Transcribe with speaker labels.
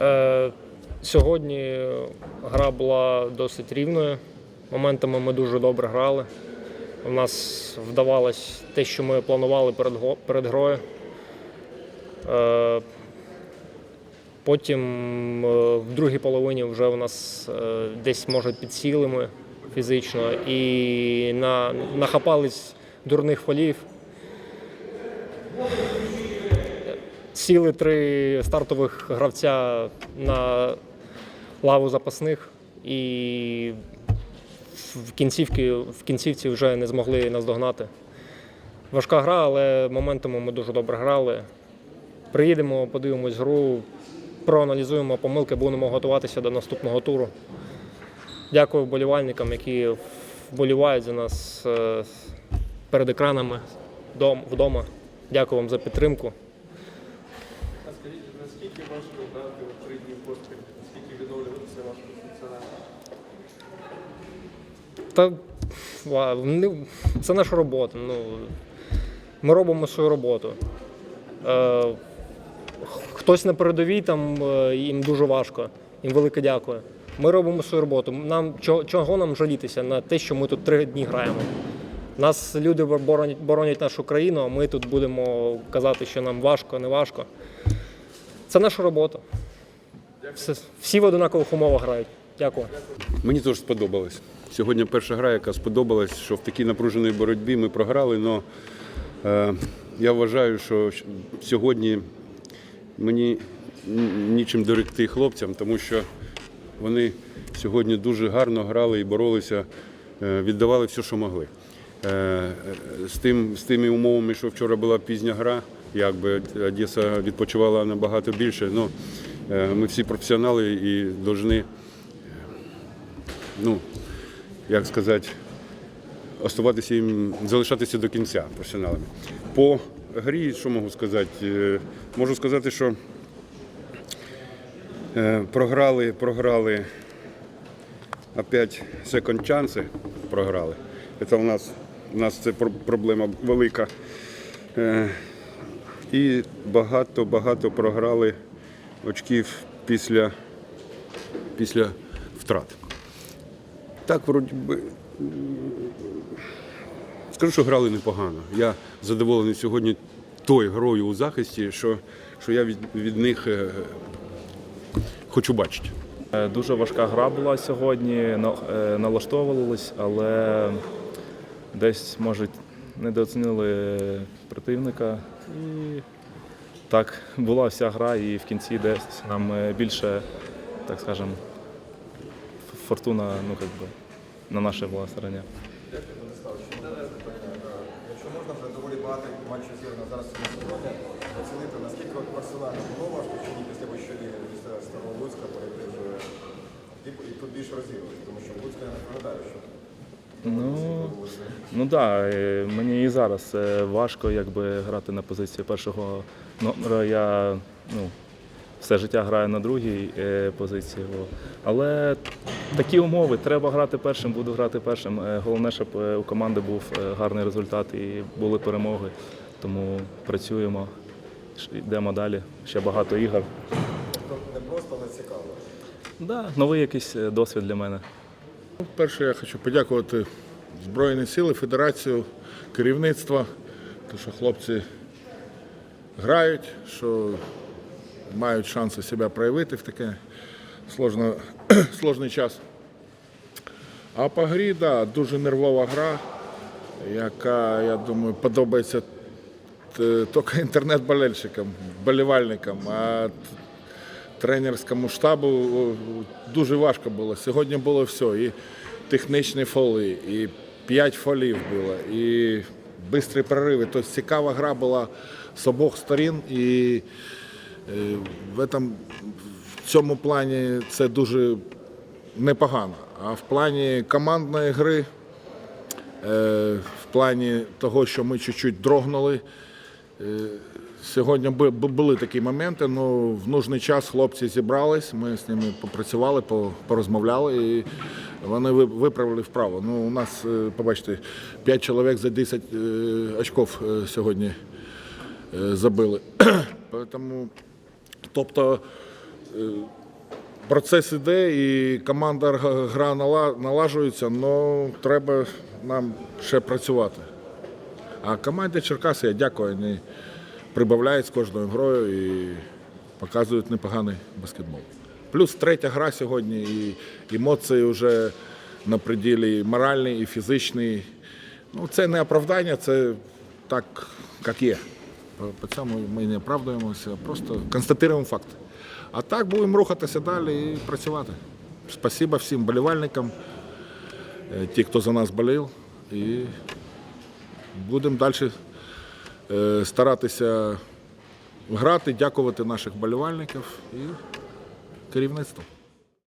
Speaker 1: Е, сьогодні гра була досить рівною. Моментами ми дуже добре грали. У нас вдавалось те, що ми планували перед, грою. Е, потім е, в другій половині вже у нас десь може підсіли ми фізично і на, нахапались дурних фолів. Сіли три стартових гравця на лаву запасних і в кінцівці, в кінцівці вже не змогли наздогнати. Важка гра, але моментами ми дуже добре грали. Приїдемо, подивимось гру, проаналізуємо помилки, будемо готуватися до наступного туру. Дякую вболівальникам, які вболівають за нас е, перед екранами вдома. Дякую вам за підтримку.
Speaker 2: А скажіть, наскільки важко грати в три дні поспіль? Наскільки важко?
Speaker 1: Та ну, це наша робота. Ну, ми робимо свою роботу. Е, хтось на передовій, там е, їм дуже важко. Їм велике дякую. Ми робимо свою роботу. Нам чого нам жалітися на те, що ми тут три дні граємо? Нас люди боронять, боронять нашу країну, а ми тут будемо казати, що нам важко, не важко. Це наша робота. Все- Всі в однакових умовах грають. Дякую.
Speaker 3: Мені теж сподобалось. Сьогодні перша гра, яка сподобалась, що в такій напруженій боротьбі ми програли. але я вважаю, що сьогодні мені нічим доректи хлопцям, тому що вони сьогодні дуже гарно грали і боролися, е, віддавали все, що могли. Е, З, тим, з тими умовами, що вчора була пізня гра, якби Одеса відпочивала набагато більше. Ну, ми всі професіонали і повинні ну, як сказати, оставатися їм, залишатися до кінця професіоналами. По грі, що можу сказати? Е, Можу сказати, що е, програли, програли опять секонд чанси програли. Це у нас, у нас це пр- проблема велика. Е, І багато-багато програли очків після, після втрат. Так, вроді би. Скажу, що грали непогано. Я задоволений сьогодні тою грою у захисті, що, що я від, від них е, хочу бачити.
Speaker 4: Е, Дуже важка гра була сьогодні, е, налаштовувались, але десь, може, недооцінили противника. І так була вся гра, і в кінці десь нам е, більше, так скажемо, фортуна ну, как би, на нашій була стороні.
Speaker 5: Якщо можна, вже доволі багато матчів зіграно зараз на сьогодні. Оцінити, наскільки Барселона було чи ні після вищої після Старого Луцька, перейти і, тут більш розігрувати, тому що Луцька я не пам'ятаю, що
Speaker 4: Ну, ну так, да, е, мені і зараз е, важко якби, грати на позиції першого номера. Я ну, все життя граю на другій е, позиції. Але такі умови, треба грати першим, буду грати першим. Головне, щоб у команди був гарний результат і були перемоги. Тому працюємо, йдемо далі. Ще багато ігор.
Speaker 5: тобто не просто, але цікаво.
Speaker 4: Да, новий якийсь досвід для мене.
Speaker 6: Перше, я хочу подякувати Збройні Сили, Федерацію, керівництво, тому що хлопці грають, що мають шанси себе проявити в такий сложно, сложний час. А по грі, да, дуже нервова гра, яка, я думаю, подобається т- тільки інтернет-болельщикам, болівальникам. А тренерському штабу дуже важко було. Сьогодні було все. І технічні фоли, і п'ять фолів було, і швидкі прориви. Тобто цікава гра була з обох сторін. І е, в, этом, в цьому плані це дуже непогано. А в плані командної гри, е, в плані того, що ми чуть-чуть дрогнули. Сьогодні бу- бу- були такі моменти, але в нужний час хлопці зібрались, ми з ними попрацювали, порозмовляли і вони виправили вправо. Ну, у нас, е, побачите, 5 чоловік за 10 е, очків е, сьогодні забили. Тому, тобто процес іде і команда гра налажується, але треба нам ще працювати. А команді Черкаси, я дякую, прибавляють з кожною грою і показують непоганий баскетбол. Плюс третя гра сьогодні, і емоції вже на приділі і моральний, і фізичний. Ну, це не оправдання, це так, як є. По- цьому ми не оправдуємося, просто констатуємо факти. А так будемо рухатися далі і працювати. Спасибо всім болівальникам, е, ті, хто за нас болів. І будемо далі старатися грати, дякувати наших болівальників і керівництву.